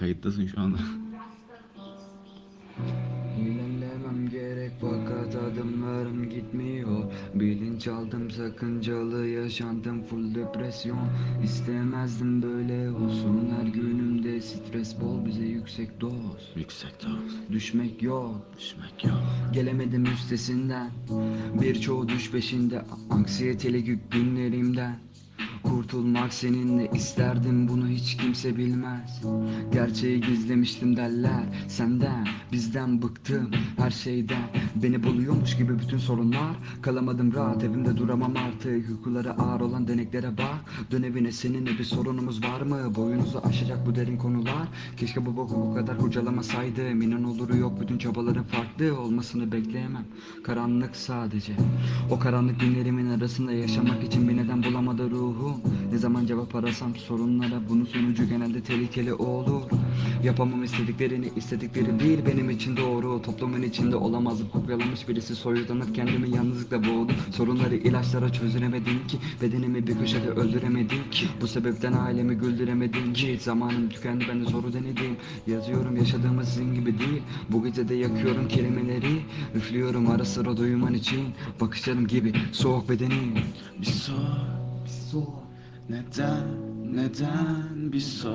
Kayıttasın şu anda. İlerlemem gerek fakat adımlarım gitmiyor Bilinç aldım sakıncalı yaşantım full depresyon İstemezdim böyle olsun her günümde stres bol bize yüksek doz Yüksek doz. Düşmek yok Düşmek yok. Gelemedim üstesinden Birçoğu düş peşinde Anksiyeteli gü- günlerimden Kurtulmak seninle isterdim bunu hiç kimse bilmez. Gerçeği gizlemiştim derler Senden bizden bıktım her şeyden. Beni buluyormuş gibi bütün sorunlar Kalamadım rahat evimde duramam artık. Uykuları ağır olan deneklere bak Dön evine seninle bir sorunumuz var mı? Boyunuzu aşacak bu derin konular Keşke bu boku bu kadar kurcalamasaydım. İnan oluru yok bütün çabaların farklı olmasını bekleyemem. Karanlık sadece O karanlık günlerimin arasında yaşamak için bir neden bulamadı ruhum Ne zaman cevap arasam sorunlara bunun sonucu genelde tehlikeli olur. Yapamam istediklerini istedikleri değil benim için doğru. Toplumun içinde olamazdım kopyalamış birisi soyutlanıp kendimi yalnızlıkla boğdum. Sorunları ilaçlara çözülemedim ki Bedenimi bir köşede öldüremedim ki. Bu sebepten ailemi güldüremedim ki. Zamanım tükendi ben de zoru denedim. Yazıyorum yaşadığımız sizin gibi değil. Bu gece de yakıyorum kelimeleri. Üflüyorum ara sıra duyman için. Bakışlarım gibi soğuk bedenim. Bir sor. Soğuk Neden? Neden? Bir sor.